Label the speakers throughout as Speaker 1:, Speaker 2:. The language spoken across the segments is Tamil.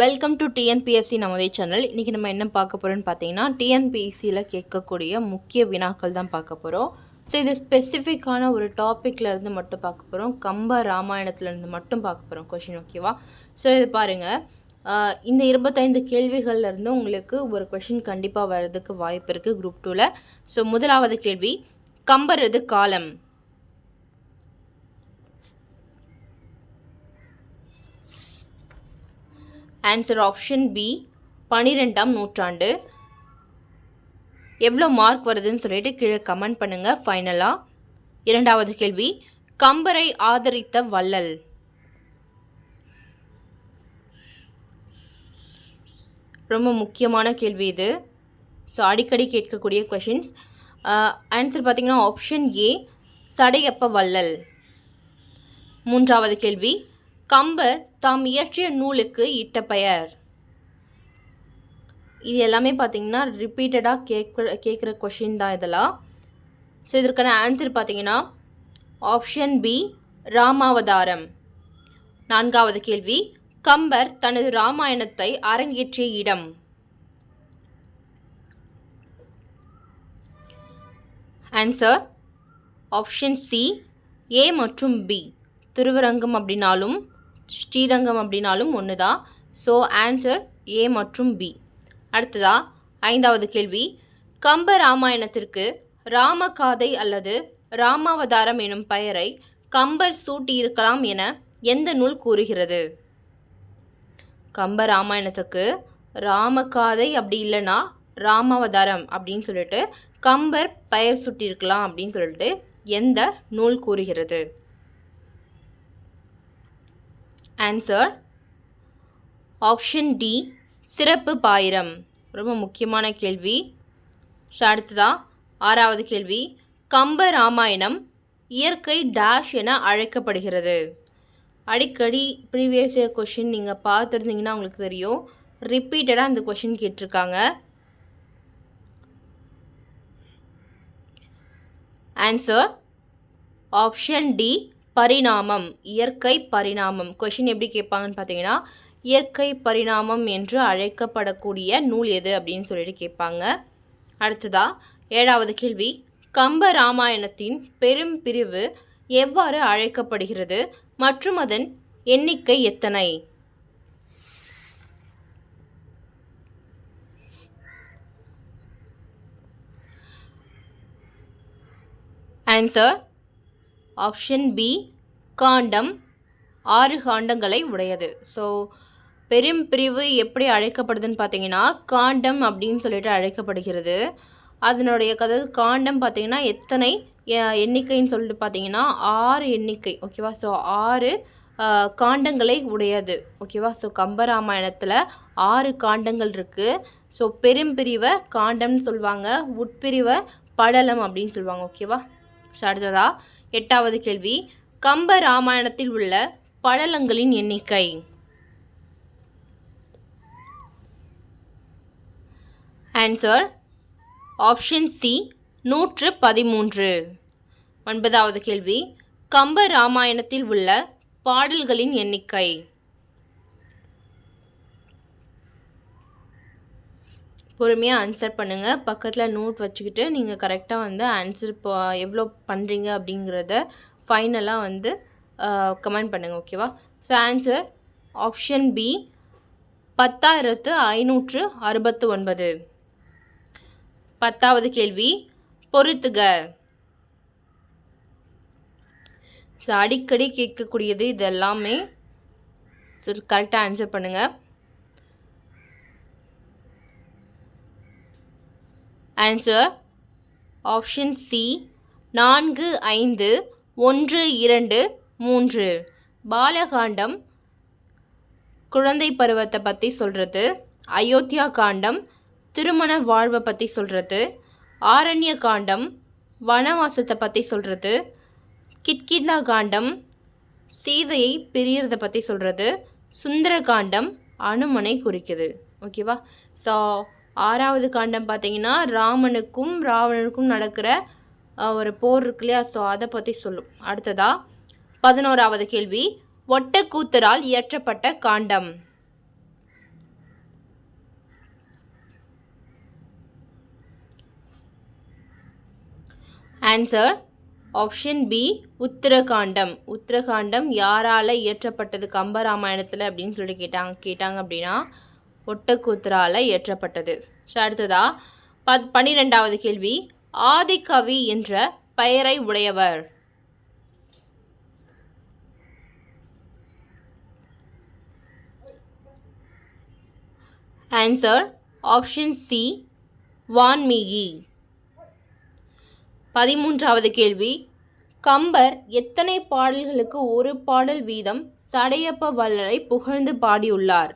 Speaker 1: வெல்கம் டு டிஎன்பிஎஸ்சி நமதே சேனல் இன்றைக்கி நம்ம என்ன பார்க்க போகிறோன்னு பார்த்தீங்கன்னா டிஎன்பிஎஸ்சியில் கேட்கக்கூடிய முக்கிய வினாக்கள் தான் பார்க்க போகிறோம் ஸோ இது ஸ்பெசிஃபிக்கான ஒரு டாப்பிக்லேருந்து மட்டும் பார்க்க போகிறோம் கம்ப ராமாயணத்துலேருந்து மட்டும் பார்க்க போகிறோம் கொஷின் ஓகேவா ஸோ இது பாருங்கள் இந்த இருபத்தைந்து கேள்விகள்லேருந்து உங்களுக்கு ஒரு கொஷின் கண்டிப்பாக வர்றதுக்கு வாய்ப்பு இருக்குது குரூப் டூவில் ஸோ முதலாவது கேள்வி கம்பர் இது காலம் ஆன்சர் ஆப்ஷன் பி பனிரெண்டாம் நூற்றாண்டு எவ்வளோ மார்க் வருதுன்னு சொல்லிட்டு கீழே கமெண்ட் பண்ணுங்கள் ஃபைனலாக இரண்டாவது கேள்வி கம்பரை ஆதரித்த வள்ளல் ரொம்ப முக்கியமான கேள்வி இது ஸோ அடிக்கடி கேட்கக்கூடிய கொஷின்ஸ் ஆன்சர் பார்த்திங்கன்னா ஆப்ஷன் ஏ சடையப்ப வள்ளல் மூன்றாவது கேள்வி கம்பர் தாம் இயற்றிய நூலுக்கு இட்ட பெயர் இது எல்லாமே பார்த்தீங்கன்னா ரிப்பீட்டடாக கேட்க கேட்குற கொஷின் தான் இதெல்லாம் ஸோ இதற்கான ஆன்சர் பார்த்தீங்கன்னா ஆப்ஷன் பி ராமாவதாரம் நான்காவது கேள்வி கம்பர் தனது ராமாயணத்தை அரங்கேற்றிய இடம் ஆன்சர் ஆப்ஷன் சி ஏ மற்றும் பி திருவரங்கம் அப்படின்னாலும் ஸ்ரீரங்கம் அப்படின்னாலும் ஒன்று தான் ஸோ ஆன்சர் ஏ மற்றும் பி அடுத்ததா ஐந்தாவது கேள்வி கம்ப ராமாயணத்திற்கு ராமகாதை அல்லது ராமாவதாரம் எனும் பெயரை கம்பர் சூட்டியிருக்கலாம் என எந்த நூல் கூறுகிறது கம்ப ராமாயணத்துக்கு ராமகாதை அப்படி இல்லைன்னா ராமாவதாரம் அப்படின்னு சொல்லிட்டு கம்பர் பெயர் சுட்டியிருக்கலாம் அப்படின்னு சொல்லிட்டு எந்த நூல் கூறுகிறது ஆன்சர் ஆப்ஷன் டி சிறப்பு பாயிரம் ரொம்ப முக்கியமான கேள்வி ஸோ அடுத்ததா ஆறாவது கேள்வி கம்ப ராமாயணம் இயற்கை டேஷ் என அழைக்கப்படுகிறது அடிக்கடி ப்ரீவியஸ் இயர் கொஷின் நீங்கள் பார்த்துருந்தீங்கன்னா உங்களுக்கு தெரியும் ரிப்பீட்டடாக அந்த கொஷின் கேட்டிருக்காங்க ஆன்சர் ஆப்ஷன் டி பரிணாமம் இயற்கை பரிணாமம் கொஷின் எப்படி கேட்பாங்கன்னு பார்த்தீங்கன்னா இயற்கை பரிணாமம் என்று அழைக்கப்படக்கூடிய நூல் எது அப்படின்னு சொல்லிட்டு கேட்பாங்க அடுத்ததா ஏழாவது கேள்வி கம்ப ராமாயணத்தின் பெரும் பிரிவு எவ்வாறு அழைக்கப்படுகிறது மற்றும் அதன் எண்ணிக்கை எத்தனை ஆன்சர் ஆப்ஷன் பி காண்டம் ஆறு காண்டங்களை உடையது ஸோ பெரும் பிரிவு எப்படி அழைக்கப்படுதுன்னு பார்த்தீங்கன்னா காண்டம் அப்படின்னு சொல்லிட்டு அழைக்கப்படுகிறது அதனுடைய கதை காண்டம் பார்த்தீங்கன்னா எத்தனை எண்ணிக்கைன்னு சொல்லிட்டு பார்த்தீங்கன்னா ஆறு எண்ணிக்கை ஓகேவா ஸோ ஆறு காண்டங்களை உடையது ஓகேவா ஸோ கம்பராமாயணத்தில் ஆறு காண்டங்கள் இருக்குது ஸோ பெரும்பிரிவை காண்டம்னு சொல்லுவாங்க உட்பிரிவை படலம் அப்படின்னு சொல்லுவாங்க ஓகேவா ஸோ அடுத்ததாக எட்டாவது கேள்வி கம்ப ராமாயணத்தில் உள்ள படலங்களின் எண்ணிக்கை ஆன்சர் ஆப்ஷன் சி நூற்று பதிமூன்று ஒன்பதாவது கேள்வி கம்ப ராமாயணத்தில் உள்ள பாடல்களின் எண்ணிக்கை பொறுமையாக ஆன்சர் பண்ணுங்கள் பக்கத்தில் நோட் வச்சுக்கிட்டு நீங்கள் கரெக்டாக வந்து ஆன்சர் இப்போ எவ்வளோ பண்ணுறீங்க அப்படிங்கிறத ஃபைனலாக வந்து கமெண்ட் பண்ணுங்கள் ஓகேவா ஸோ ஆன்சர் ஆப்ஷன் பி பத்தாயிரத்து ஐநூற்று அறுபத்து ஒன்பது பத்தாவது கேள்வி பொறுத்துக ஸோ அடிக்கடி கேட்கக்கூடியது இது எல்லாமே ஸோ கரெக்டாக ஆன்சர் பண்ணுங்கள் ஆன்சர் ஆப்ஷன் சி நான்கு ஐந்து ஒன்று இரண்டு மூன்று பாலகாண்டம் குழந்தை பருவத்தை பற்றி சொல்கிறது அயோத்தியா காண்டம் திருமண வாழ்வை பற்றி சொல்கிறது ஆரண்ய காண்டம் வனவாசத்தை பற்றி சொல்கிறது கிட்கிந்தா காண்டம் சீதையை பிரியறதை பற்றி சொல்கிறது சுந்தர காண்டம் அனுமனை குறிக்குது ஓகேவா ஸோ ஆறாவது காண்டம் பார்த்தீங்கன்னா ராமனுக்கும் ராவணனுக்கும் நடக்கிற ஒரு போர் இருக்கு இல்லையா ஸோ அதை பற்றி சொல்லும் அடுத்ததா பதினோராவது கேள்வி ஒட்டக்கூத்தரால் இயற்றப்பட்ட காண்டம் ஆன்சர் ஆப்ஷன் பி உத்தரகாண்டம் உத்தரகாண்டம் யாரால இயற்றப்பட்டது கம்பராமாயணத்தில் அப்படின்னு சொல்லிட்டு கேட்டாங்க கேட்டாங்க அப்படின்னா ஒட்டக்கூத்தரால் இயற்றப்பட்டது அடுத்ததா பத் பன்னிரெண்டாவது கேள்வி கவி என்ற பெயரை உடையவர் ஆன்சர் ஆப்ஷன் சி வான்மீகி பதிமூன்றாவது கேள்வி கம்பர் எத்தனை பாடல்களுக்கு ஒரு பாடல் வீதம் சடையப்ப வல்லலை புகழ்ந்து பாடியுள்ளார்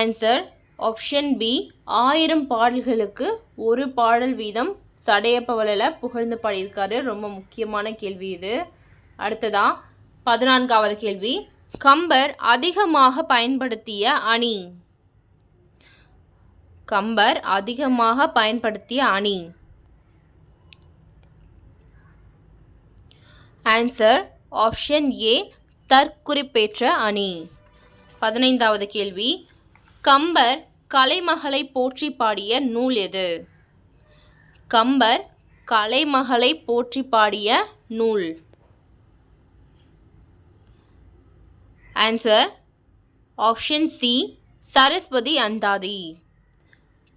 Speaker 1: ஆன்சர் ஆப்ஷன் பி ஆயிரம் பாடல்களுக்கு ஒரு பாடல் வீதம் சடையப்பவளில் புகழ்ந்து பாடியிருக்காரு ரொம்ப முக்கியமான கேள்வி இது அடுத்ததா பதினான்காவது கேள்வி கம்பர் அதிகமாக பயன்படுத்திய அணி கம்பர் அதிகமாக பயன்படுத்திய அணி ஆன்சர் ஆப்ஷன் ஏ தற்குறிப்பேற்ற அணி பதினைந்தாவது கேள்வி கம்பர் கலைமகளை போற்றி பாடிய நூல் எது கம்பர் கலைமகளை போற்றி பாடிய நூல் answer option C Saraswathi Anthathi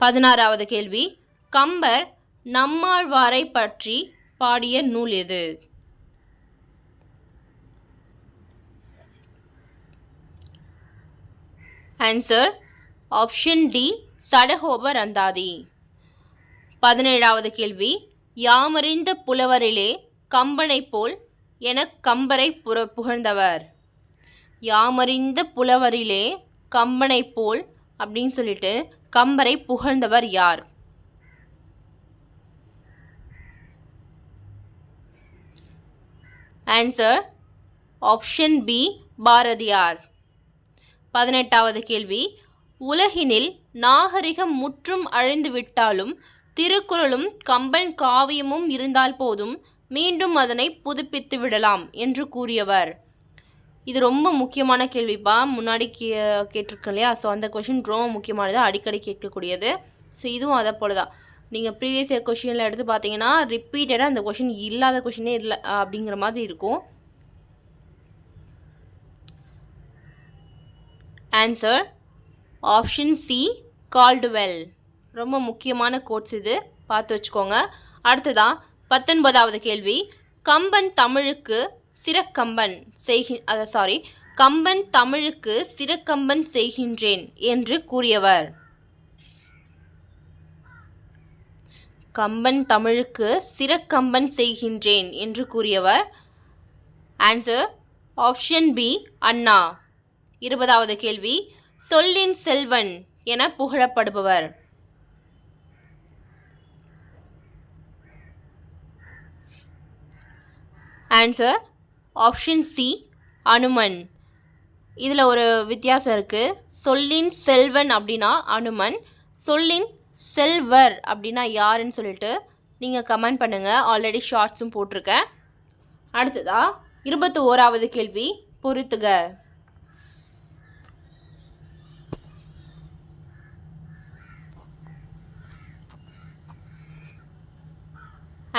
Speaker 1: பதினாறாவது கேள்வி கம்பர் நம்மாழ்வாரை பற்றி பாடிய நூல் எது answer option D Sadagoparandhadhi பதினேழாவது கேள்வி யாமறிந்த புலவரிலே கம்பனை போல் எனக் கம்பரை புற புகழ்ந்தவர் யாமறிந்த புலவரிலே கம்பனை போல் அப்படின்னு சொல்லிட்டு கம்பரை புகழ்ந்தவர் யார் ஆன்சர் ஆப்ஷன் பி பாரதியார் பதினெட்டாவது கேள்வி உலகினில் நாகரிகம் முற்றும் அழிந்துவிட்டாலும் திருக்குறளும் கம்பன் காவியமும் இருந்தால் போதும் மீண்டும் அதனை புதுப்பித்து விடலாம் என்று கூறியவர் இது ரொம்ப முக்கியமான கேள்விப்பா முன்னாடி கே கேட்டிருக்கோம் இல்லையா ஸோ அந்த கொஷின் ரொம்ப முக்கியமானது அடிக்கடி கேட்கக்கூடியது ஸோ இதுவும் அதை போல தான் நீங்கள் ப்ரீவியஸ் இயர் கொஷினில் எடுத்து பார்த்தீங்கன்னா ரிப்பீட்டடாக அந்த கொஷின் இல்லாத கொஷினே இல்லை அப்படிங்கிற மாதிரி இருக்கும் ஆன்சர் ஆப்ஷன் சி கால்டுவெல் ரொம்ப முக்கியமான கோட்ஸ் இது பார்த்து வச்சுக்கோங்க அடுத்ததான் பத்தொன்பதாவது கேள்வி கம்பன் தமிழுக்கு சிறக்கம்பன் செய்கி அதை சாரி கம்பன் தமிழுக்கு சிறக்கம்பன் செய்கின்றேன் என்று கூறியவர் கம்பன் தமிழுக்கு சிறக்கம்பன் செய்கின்றேன் என்று கூறியவர் ஆன்சர் ஆப்ஷன் பி அண்ணா இருபதாவது கேள்வி சொல்லின் செல்வன் என புகழப்படுபவர் ஆன்சர் ஆப்ஷன் சி அனுமன் இதில் ஒரு வித்தியாசம் இருக்குது சொல்லின் செல்வன் அப்படின்னா அனுமன் சொல்லின் செல்வர் அப்படின்னா யாருன்னு சொல்லிட்டு நீங்கள் கமெண்ட் பண்ணுங்கள் ஆல்ரெடி ஷார்ட்ஸும் போட்டிருக்கேன் அடுத்ததாக இருபத்தி ஓராவது கேள்வி பொறுத்துக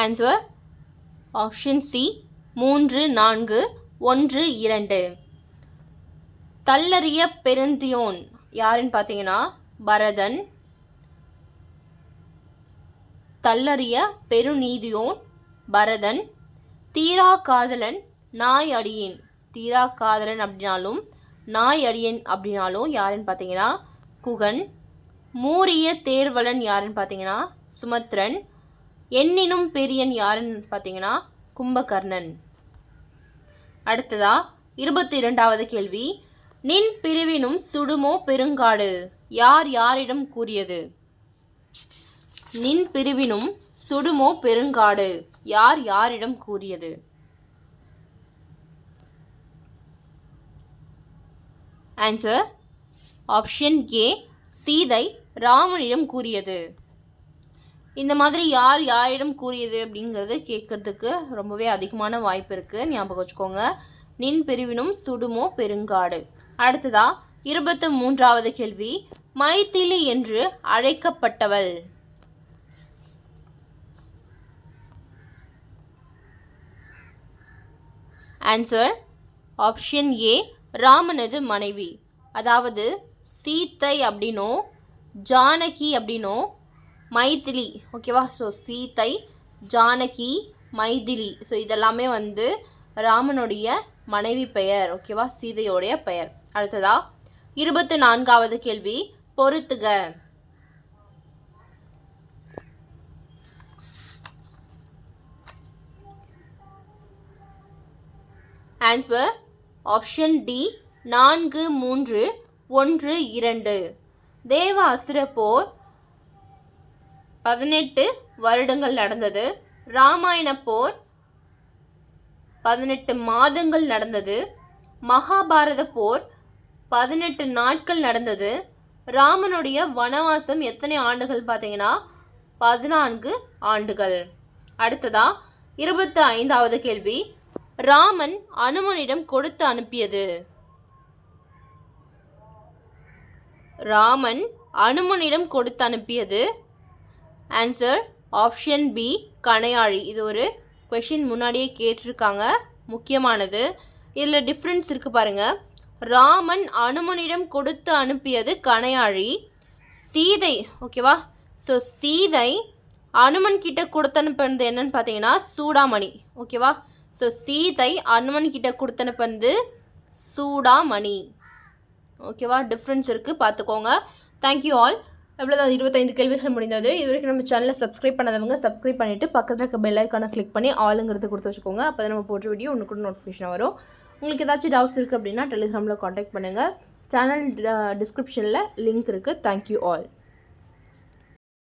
Speaker 1: ஆன்சர் ஆப்ஷன் சி மூன்று நான்கு ஒன்று இரண்டு தள்ளறிய பெருந்தியோன் யாருன்னு பார்த்தீங்கன்னா பரதன் தள்ளறிய பெருநீதியோன் பரதன் தீரா காதலன் நாய் அடியேன் தீரா காதலன் அப்படின்னாலும் நாய் அடியன் அப்படின்னாலும் யாருன்னு பார்த்தீங்கன்னா குகன் மூரிய தேர்வலன் யாருன்னு பார்த்தீங்கன்னா சுமத்ரன் எண்ணினும் பெரியன் யாருன்னு பார்த்தீங்கன்னா கும்பகர்ணன் அடுத்ததா இருபத்தி இரண்டாவது கேள்வி நின் பிரிவினும் சுடுமோ பெருங்காடு யார் யாரிடம் கூறியது நின் பிரிவினும் சுடுமோ பெருங்காடு யார் யாரிடம் கூறியது ஆன்சர் ஆப்ஷன் ஏ சீதை ராமனிடம் கூறியது இந்த மாதிரி யார் யாரிடம் கூறியது அப்படிங்கிறது கேட்கறதுக்கு ரொம்பவே அதிகமான வாய்ப்பு இருக்குது ஞாபகம் வச்சுக்கோங்க நின் பிரிவினும் சுடுமோ பெருங்காடு அடுத்ததா இருபத்து மூன்றாவது கேள்வி மைத்திலி என்று அழைக்கப்பட்டவள் ஆன்சர் ஆப்ஷன் ஏ ராமனது மனைவி அதாவது சீத்தை அப்படின்னோ ஜானகி அப்படின்னோ மைதிலி ஓகேவா ஸோ சீத்தை ஜானகி மைதிலி ஸோ இதெல்லாமே வந்து ராமனுடைய மனைவி பெயர் ஓகேவா சீதையோடைய பெயர் அடுத்ததா இருபத்தி நான்காவது கேள்வி பொறுத்துக ஆன்சர் ஆப்ஷன் டி நான்கு மூன்று ஒன்று இரண்டு தேவ அசுர போர் பதினெட்டு வருடங்கள் நடந்தது ராமாயண போர் பதினெட்டு மாதங்கள் நடந்தது மகாபாரத போர் பதினெட்டு நாட்கள் நடந்தது ராமனுடைய வனவாசம் எத்தனை ஆண்டுகள் பார்த்தீங்கன்னா பதினான்கு ஆண்டுகள் அடுத்ததா இருபத்தி ஐந்தாவது கேள்வி ராமன் அனுமனிடம் கொடுத்து அனுப்பியது ராமன் அனுமனிடம் கொடுத்து அனுப்பியது ஆன்சர் ஆப்ஷன் பி கணையாழி இது ஒரு கொஷின் முன்னாடியே கேட்டிருக்காங்க முக்கியமானது இதில் டிஃப்ரென்ஸ் இருக்குது பாருங்கள் ராமன் அனுமனிடம் கொடுத்து அனுப்பியது கணையாழி சீதை ஓகேவா ஸோ சீதை அனுமன் கிட்ட கொடுத்தனுப்பினது என்னன்னு பார்த்தீங்கன்னா சூடாமணி ஓகேவா ஸோ சீதை அனுமன் கிட்ட கொடுத்தனுப்பினது சூடாமணி ஓகேவா டிஃப்ரென்ஸ் இருக்குது பார்த்துக்கோங்க தேங்க்யூ ஆல் அவ்வளோதான் இருபத்தைந்து கேள்விகள் முடிந்தது இது வரைக்கும் நம்ம சேனலை சப்ஸ்கிரைப் பண்ணாதவங்க சப்ஸ்கிரைப் பண்ணிவிட்டு பக்கத்தில் இருக்க பெல் ஐக்கானை கிளிக் பண்ணி ஆளுங்கிறது கொடுத்து வச்சுக்கோங்க அப்போ தான் நம்ம போட்டு வீடியோ ஒன்று கூட நோட்டிஃபிகேஷன் வரும் உங்களுக்கு ஏதாச்சும் டவுட்ஸ் இருக்குது அப்படின்னா டெலிகிராமில் காண்டாக்ட் பண்ணுங்கள் சேனல் டிஸ்கிரிப்ஷனில் லிங்க் இருக்குது தேங்க்யூ ஆல்